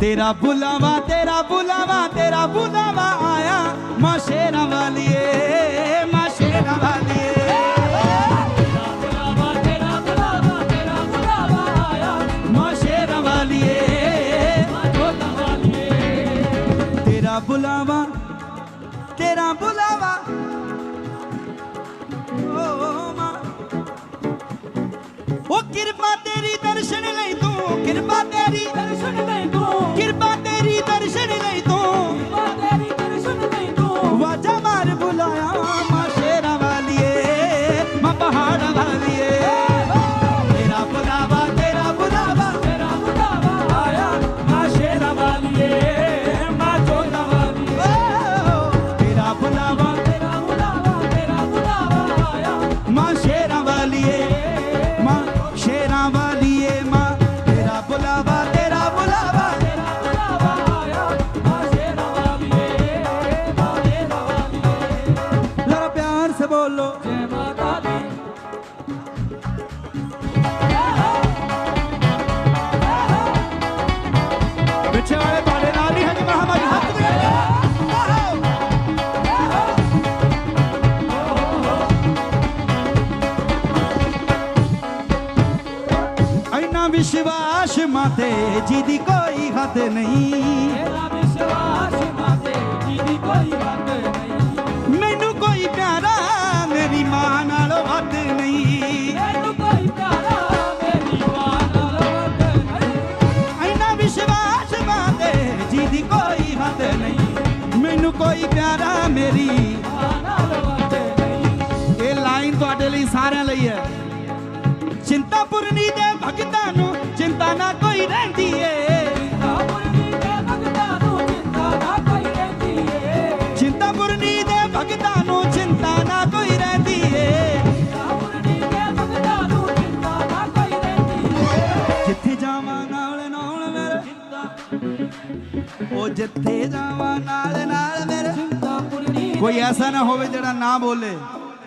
ਤੇਰਾ ਬੁਲਾਵਾ ਤੇਰਾ ਬੁਲਾਵਾ ਤੇਰਾ ਬੁਲਾਵਾ ਆਇਆ। ਮਾਂ ਸ਼ੇਰਾਂ ਵਾਲੀਏ, ਮਾਂ ਸ਼ੇਰਾਂ ਵਾਲੀਏ। ਬੁਲਾਵਾ ਤੇਰਾ ਬੁਲਾਵਾ ਤੇਰਾ ਬੁਲਾਵਾ। ਓ ਮਾਂ ਉਹ ਕਿਰਪਾ ਤੇਰੀ ਦਰਸ਼ਨ ਲਈ ਸ਼ੇਰਾਂ ਇੰਨਾ ਵਿਸ਼ਵਾਸ ਮਾਤੇ ਜੀ ਦੀ ਕੋਈ ਹੱਦ ਨਹੀਂ। ਤੇਰਾ ਵਿਸ਼ਵਾਸ ਮਾਤੇ ਜੀ ਦੀ ਕੋਈ ਹੱਦ ਨਹੀਂ। ਮੈਨੂੰ ਕੋਈ ਪਿਆਰਾ ਮੇਰੀ ਮਾਂ ਨਾਲੋਂ ਵੱਧ ਨਹੀਂ। ਮੈਨੂੰ ਕੋਈ ਪਿਆਰਾ ਮੇਰੀ ਮਾਂ ਨਾਲ ਵੱਧ ਨਹੀਂ। ਇੰਨਾ ਵਿਸ਼ਵਾਸ ਮਾਤੇ ਜੀ ਦੀ ਕੋਈ ਹੱਦ ਨਹੀਂ। ਮੈਨੂੰ ਕੋਈ ਪਿਆਰਾ ਮੇਰੀ ਮਾਂ ਨਾਲ ਵੱਧ ਨਹੀਂ। ਇਹ ਲਾਈਨ ਤੁਹਾਡੇ ਲਈ ਸਾਰਿਆਂ ਲਈ ਹੈ। ਚਿੰਤਾਪੁਰਨੀ ਦੇ ਜਿੱਥੇ ਜਾਵਾਂ ਨਾਲ ਨਾਲ ਮੇਰੇ ਜਿੰਦਾ ਪੁਰਣੀ ਕੋਈ ਐਸਾ ਨਾ ਹੋਵੇ ਜਿਹੜਾ ਨਾ ਬੋਲੇ।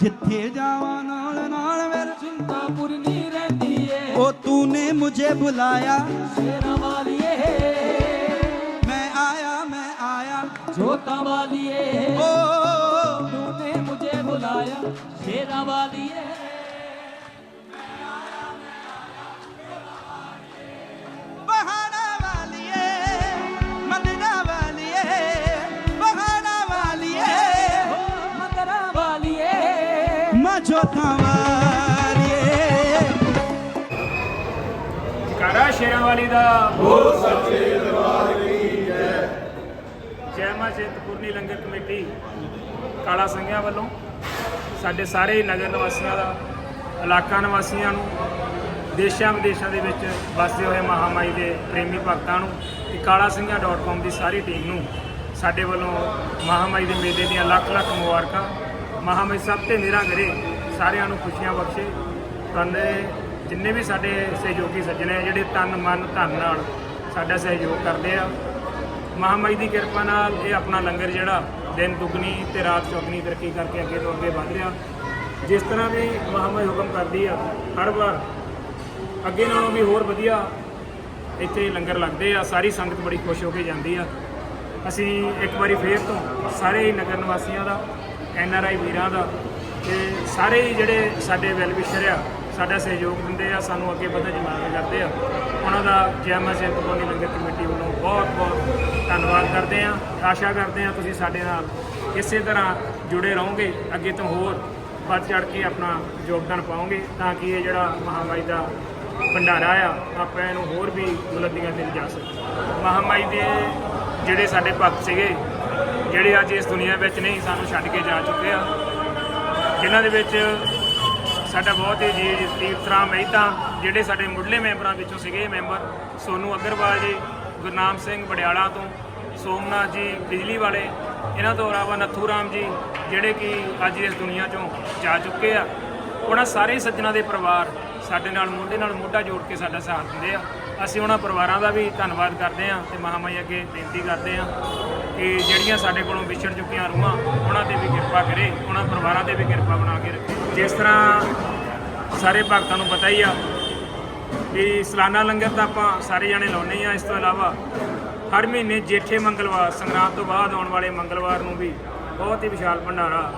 ਜਿੱਥੇ ਜਾਵਾਂ ਨਾਲ ਨਾਲ ਮੇਰੇ ਜਿੰਦਾ ਪੁਰਣੀ ਰਹਿੰਦੀ ਏ ਉਹ ਤੂੰ ਨੇ ਮੁਝੇ ਬੁਲਾਇਆ। ਸ਼ੇਰਾ ਵਾਲੀਏ ਮੈਂ ਆਇਆ ਮੈਂ ਆਇਆ। ਜੋਤਾ ਵਾਲੀਏ। ਓ ਤੂੰ ਨੇ ਮੁਝੇ ਬੁਲਾਇਆ। ਸ਼ੇਰਾ ਵਾਲੀਏ। ਸ਼ੇਰਾਂ ਵਾਲੀ ਦਾ ਬਹੁਤ ਸੱਚੇ ਦਰਬਾਰ ਕੀ ਜੈ। ਜੈ ਮਾਂ ਚਿੰਤਪੁਰਨੀ ਲੰਗਰ ਕਮੇਟੀ ਕਾਲਾ ਸੰਘਿਆ ਵੱਲੋਂ ਸਾਡੇ ਸਾਰੇ ਨਗਰ ਨਿਵਾਸੀਆਂ ਦਾ ਇਲਾਕਾ ਨਿਵਾਸੀਆਂ ਨੂੰ ਦੇਸ਼ਾਂ ਵਿਦੇਸ਼ਾਂ ਦੇ ਵਿੱਚ ਵਸਦੇ ਹੋਏ ਮਹਾਮਾਈ ਦੇ ਪ੍ਰੇਮੀ ਭਗਤਾਂ ਨੂੰ ਤੇ ਕਾਲਾਸਿੰਘਿਆ.com ਦੀ ਸਾਰੀ ਟੀਮ ਨੂੰ ਸਾਡੇ ਵੱਲੋਂ ਮਹਾਮਾਈ ਦੇ ਮੇਲੇ ਦੀਆਂ ਲੱਖ ਲੱਖ ਮੁਬਾਰਕਾਂ। ਮਹਾਮਾਈ ਸਭ ਤੇ ਨਿਹਰਾ ਕਰੇ ਸਾਰਿਆਂ ਨੂੰ ਖੁਸ਼ੀਆਂ ਬਖਸ਼ੇ। ਕੰਦੇ ਜਿੰਨੇ ਵੀ ਸਾਡੇ ਸਹਿਯੋਗੀ ਸੱਜਣ ਆ ਜਿਹੜੇ ਤਨ, ਮਨ, ਧਨ ਨਾਲ ਸਾਡਾ ਸਹਿਯੋਗ ਕਰਦੇ ਆ ਮਹਾਮਾਈ ਦੀ ਕਿਰਪਾ ਨਾਲ ਇਹ ਆਪਣਾ ਲੰਗਰ ਜਿਹੜਾ ਦਿਨ ਦੁੱਗਣੀ ਤੇ ਰਾਤ ਚੌਗਣੀ ਤਰੱਕੀ ਕਰਕੇ ਅੱਗੇ ਤੋਂ ਅੱਗੇ ਵਧ ਰਿਹਾ। ਜਿਸ ਤਰ੍ਹਾਂ ਵੀ ਮਹਾਮਾਈ ਹੁਕਮ ਕਰਦੀ ਆ, ਹਰ ਵਾਰ ਅੱਗੇ ਨਾਲੋਂ ਵੀ ਹੋਰ ਵਧੀਆ ਇੱਥੇ ਲੰਗਰ ਲੱਗਦੇ ਆ, ਸਾਰੀ ਸੰਗਤ ਬੜੀ ਖੁਸ਼ ਹੋ ਕੇ ਜਾਂਦੀ ਆ। ਅਸੀਂ ਇੱਕ ਵਾਰੀ ਫੇਰ ਤੋਂ ਸਾਰੇ ਹੀ ਨਗਰ ਨਿਵਾਸੀਆਂ ਦਾ, ਐਨ ਆਰ ਆਈ ਵੀਰਾਂ ਦਾ ਤੇ ਸਾਰੇ ਹੀ ਜਿਹੜੇ ਸਾਡੇ ਵੈਲਵਿਸ਼ਰ ਆ ਸਾਡਾ ਸਹਿਯੋਗ ਦਿੰਦੇ ਆ, ਸਾਨੂੰ ਅੱਗੇ ਵਧਣ ਚ ਮਦਦ ਕਰਦੇ ਆ। ਉਹਨਾਂ ਦਾ ਜੈ ਸਿੰਘ ਚਿੰਤਪੁਰਨੀ ਲੰਗਰ ਕਮੇਟੀ ਵੱਲੋਂ ਬਹੁਤ ਬਹੁਤ ਧੰਨਵਾਦ ਕਰਦੇ ਆ। ਆਸ਼ਾ ਕਰਦੇ ਆ ਤੁਸੀਂ ਸਾਡੇ ਨਾਲ ਇਸੇ ਤਰ੍ਹਾਂ ਜੁੜੇ ਰਹੋਗੇ, ਅੱਗੇ ਤੋਂ ਹੋਰ ਵੱਧ ਚੜ ਕੇ ਆਪਣਾ ਯੋਗਦਾਨ ਪਾਓਗੇ, ਤਾਂ ਕਿ ਇਹ ਜਿਹੜਾ ਮਹਾਮਾਈ ਦਾ ਭੰਡਾਰਾ ਆ, ਆਪਾਂ ਇਹਨੂੰ ਹੋਰ ਵੀ ਬੁਲੰਦੀਆਂ ਤੇ ਜਾ ਸਕੀਏ। ਮਹਾਮਾਈ ਦੇ ਜਿਹੜੇ ਸਾਡੇ ਭਗਤ ਸੀਗੇ, ਜਿਹੜੇ ਅੱਜ ਇਸ ਦੁਨੀਆ ਵਿੱਚ ਨਹੀਂ, ਸਾਨੂੰ ਛੱਡ ਕੇ ਜਾ ਚੁੱਕੇ ਆ। ਜਿਨ੍ਹਾਂ ਦੇ ਵਿੱਚ ਸਾਡਾ ਬਹੁਤ ਹੀ ਜੀ ਤੀਰਥਰਾਮ ਮਹਿਤਾ, ਜਿਹੜੇ ਸਾਡੇ ਮੁੱਢਲੇ ਮੈਂਬਰਾਂ ਵਿੱਚੋਂ ਸੀਗੇ ਮੈਂਬਰ, ਸੋਨੂ ਅਗਰਵਾਲ ਜੀ, ਗੁਰਨਾਮ ਸਿੰਘ ਬੜਿਆਲਾ ਤੋਂ, ਸੋਮਨਾਥ ਜੀ ਬਿਜਲੀ ਵਾਲੇ, ਇਹਨਾਂ ਤੋਂ ਇਲਾਵਾ ਨੱਥੂ ਰਾਮ ਜੀ, ਜਿਹੜੇ ਕਿ ਅੱਜ ਇਸ ਦੁਨੀਆ ਚੋਂ ਜਾ ਚੁੱਕੇ ਆ। ਉਹਨਾਂ ਸਾਰੇ ਸੱਜਣਾ ਦੇ ਪਰਿਵਾਰ ਸਾਡੇ ਨਾਲ ਮੋਢੇ ਨਾਲ ਮੋਢਾ ਜੋੜ ਕੇ ਸਾਡਾ ਸਾਥ ਦਿੰਦੇ ਆ। ਅਸੀਂ ਉਹਨਾਂ ਪਰਿਵਾਰਾਂ ਦਾ ਵੀ ਧੰਨਵਾਦ ਕਰਦੇ ਆ ਤੇ ਮਹਾਮਾਈ ਅੱਗੇ ਬੇਨਤੀ ਕਰਦੇ ਆ। ਕਿ ਜਿਹੜੀਆਂ ਸਾਡੇ ਕੋਲੋਂ ਵਿਛੜ ਚੁੱਕੀਆਂ ਰੂਹਾਂ, ਉਹਨਾਂ ਤੇ ਵੀ ਕਿਰਪਾ ਕਰੇ, ਉਹਨਾਂ ਪਰਿਵਾਰਾਂ ਤੇ ਵੀ ਕਿਰਪਾ ਬਣਾ ਕੇ ਰੱਖੇ। ਜਿਸ ਤਰ੍ਹਾਂ ਸਾਰੇ ਭਗਤਾਂ ਨੂੰ ਪਤਾ ਹੀ ਆ ਕਿ ਸਲਾਨਾ ਲੰਗਰ ਤਾਂ ਆਪਾਂ ਸਾਰੇ ਜਾਣੇ ਲਾਉਨੇ ਆ। ਇਸ ਤੋਂ ਇਲਾਵਾ ਹਰ ਮਹੀਨੇ ਜੇਠੇ ਮੰਗਲਵਾਰ, ਸੰਗਰਾਂਦ ਤੋਂ ਬਾਅਦ ਆਉਣ ਵਾਲੇ ਮੰਗਲਵਾਰ ਨੂੰ ਵੀ ਬਹੁਤ ਹੀ ਵਿਸ਼ਾਲ ਭੰਡਾਰਾ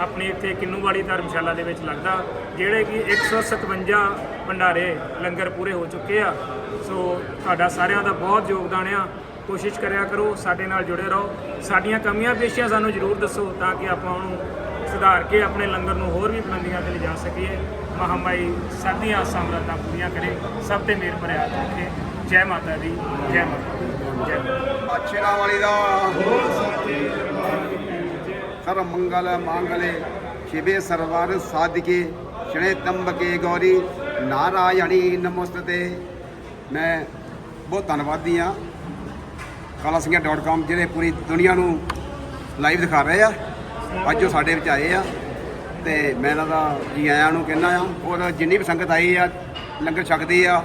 ਆਪਣੇ ਇੱਥੇ ਕਿੰਨੂਵਾਲੀ ਧਰਮਸ਼ਾਲਾ ਦੇ ਵਿੱਚ ਲੱਗਦਾ, ਜਿਹੜੇ ਕਿ 157 ਭੰਡਾਰੇ ਲੰਗਰ ਪੂਰੇ ਹੋ ਚੁੱਕੇ ਆ। ਸੋ ਤੁਹਾਡਾ ਸਾਰਿਆਂ ਦਾ ਬਹੁਤ ਯੋਗਦਾਨ ਆ। ਕੋਸ਼ਿਸ਼ ਕਰਿਆ ਕਰੋ, ਸਾਡੇ ਨਾਲ ਜੁੜੇ ਰਹੋ। ਸਾਡੀਆਂ ਕਮੀਆਂ ਪੇਸ਼ੀਆਂ ਸਾਨੂੰ ਜ਼ਰੂਰ ਦੱਸੋ ਤਾਂ ਕਿ ਆਪਾਂ ਉਹਨੂੰ ਸੁਧਾਰ ਕੇ ਆਪਣੇ ਲੰਗਰ ਨੂੰ ਹੋਰ ਵੀ ਬੁਲੰਦੀਆਂ ਤੇ ਲਿਜਾ ਸਕੀਏ। ਮਹਾਮਾਈ ਸਭ ਦੀਆਂ ਆਸਾਂ ਪੂਰੀਆਂ ਕਰੇ। ਸਭ ਤੇ ਮੇਰ ਭਰਿਆ ਰੱਖੇ। ਜੈ ਮਾਤਾ ਦੀ, ਜੈ ਮਾਤਾ ਜੈ ਮਾਤਾ ਦੀ। ਅਛਰਾ ਵਾਲੀ ਦਾ ਸਰਵ ਮੰਗਲ, ਮੰਗਲੇ, ਸ਼ਿਵੇ ਸਰਵਰ ਸਾਧਕੇ, ਸ਼੍ਰੇ ਤੰਬਕੇ ਗੌਰੀ। ਨਾਰਾਇਣੀ ਨਮਸਤੇ। ਮੈਂ ਬਹੁਤ ਧੰਨਵਾਦੀ ਆ ਕਾਲਾਸਿੰਘਾ.com ਜਿਹੜੇ ਪੂਰੀ ਦੁਨੀਆ ਨੂੰ ਲਾਈਵ ਦਿਖਾ ਰਹੇ ਆ। ਅੱਜ ਉਹ ਸਾਡੇ ਵਿੱਚ ਆਏ ਆ ਤੇ ਮੈਂ ਇਹਨਾਂ ਦਾ ਜੀ ਆਇਆਂ ਨੂੰ ਕਹਿੰਦਾ ਆ ਔਰ ਜਿੰਨੀ ਵੀ ਸੰਗਤ ਆਈ ਆ ਲੰਗਰ ਛਕਦੀ ਆ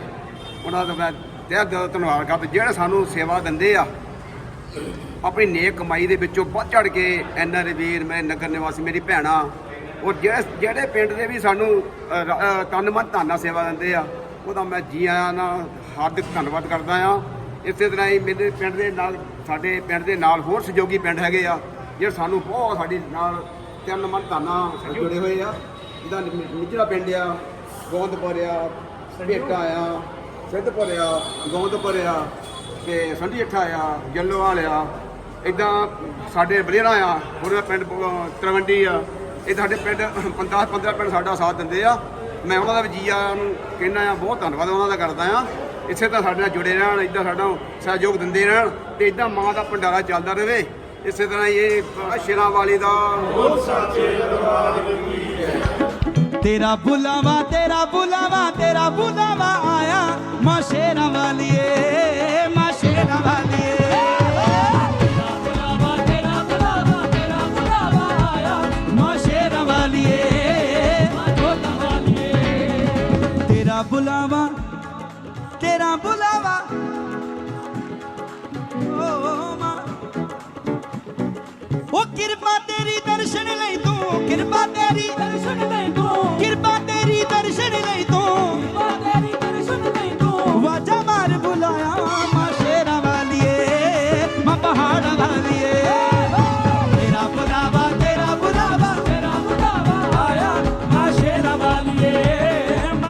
ਉਹਨਾਂ ਦਾ ਮੈਂ ਤਹਿ ਦਿਲੋਂ ਧੰਨਵਾਦ ਕਰਦਾ ਜਿਹੜੇ ਸਾਨੂੰ ਸੇਵਾ ਦਿੰਦੇ ਆ ਆਪਣੀ ਨੇਕ ਕਮਾਈ ਦੇ ਵਿੱਚੋਂ ਵੱਧ ਚੜ ਕੇ ਐਨਆਰ ਵੀਰ ਮੈਂ ਨਗਰ ਨਿਵਾਸੀ ਮੇਰੀ ਭੈਣਾਂ ਔਰ ਜਿਹੜੇ ਜਿਹੜੇ ਪਿੰਡ ਦੇ ਵੀ ਸਾਨੂੰ ਅ, ਤਨ ਮਨ ਧਨ ਨਾਲ ਸੇਵਾ ਦਿੰਦੇ ਆ ਉਹਦਾ ਮੈਂ ਜੀ ਆਇਆਂ ਨਾਲ ਹਾਰਦਿਕ ਧੰਨਵਾਦ ਕਰਦਾ ਆ। ਇਸੇ ਤਰ੍ਹਾਂ ਹੀ ਮੇਰੇ ਪਿੰਡ ਦੇ ਨਾਲ, ਸਾਡੇ ਪਿੰਡ ਦੇ ਨਾਲ ਹੋਰ ਸਹਿਯੋਗੀ ਪਿੰਡ ਹੈਗੇ ਆ, ਜਿਹੜੇ ਸਾਨੂੰ ਬਹੁਤ ਸਾਡੀ ਨਾਲ ਤਿੰਨ ਮਨ ਧਨ ਜੁੜੇ ਹੋਏ ਆ। ਜਿਹਦਾ ਨਿ- ਪਿੰਡ ਆ ਗੋਂਦਪੁਰ ਆ, ਭੇਟਾ ਆ, ਸਿੱਧਪੁਰ ਆ ਗੋਂਦਪੁਰ ਆ ਤੇ ਸੰਧੀ ਅੱਠਾ ਆ ਜੱਲੋਵਾਲ ਆ। ਇਦਾਂ ਸਾਡੇ ਬਲੇਰਾ ਆ ਹੋਰ ਪਿੰਡ ਤਰਵੰਡੀ ਆ। ਇਹ ਸਾਡੇ ਪਿੰਡ 15 15 ਪਿੰਡ ਸਾਡਾ ਸਾਥ ਦਿੰਦੇ ਆ। ਮੈਂ ਉਹਨਾਂ ਦਾ ਵੀ ਜੀ ਆਇਆਂ ਨੂੰ ਕਹਿੰਦਾ ਆ, ਬਹੁਤ ਧੰਨਵਾਦ ਉਹਨਾਂ ਦਾ ਕਰਦਾ ਆ। ਇਸੇ ਤਰ੍ਹਾਂ ਸਾਡੇ ਨਾਲ ਜੁੜੇ ਰਹਿਣ ਇਦਾਂ ਸਾਡਾ ਸਹਿਯੋਗ ਦਿੰਦੇ ਰਹਿਣ ਤੇ ਇਦਾਂ ਮਾਂ ਦਾ ਭੰਡਾਰਾ ਚੱਲਦਾ ਰਹੇ। ਇਸੇ ਤਰ੍ਹਾਂ ਇਹ ਸ਼ੇਰਾਂ ਵਾਲੀ ਦਾ ਤੇਰਾ ਬੁਲਾਵਾ ਤੇਰਾ ਬੁਲਾਵਾ ਤੇਰਾ ਬੁਲਾਵਾ ਆਇਆ। ਮਾਂ ਸ਼ੇਰਾਂ ਤੇਰਾ ਬੁਲਾਵਾ। ਓ ਮਾਂ। ਉਹ ਕਿਰਪਾ ਤੇਰੀ ਦਰਸ਼ਨ ਲਈ ਤੂੰ, ਕਿਰਪਾ ਤੇਰੀ ਦਰਸ਼ਨ ਲਈ ਤੂੰ।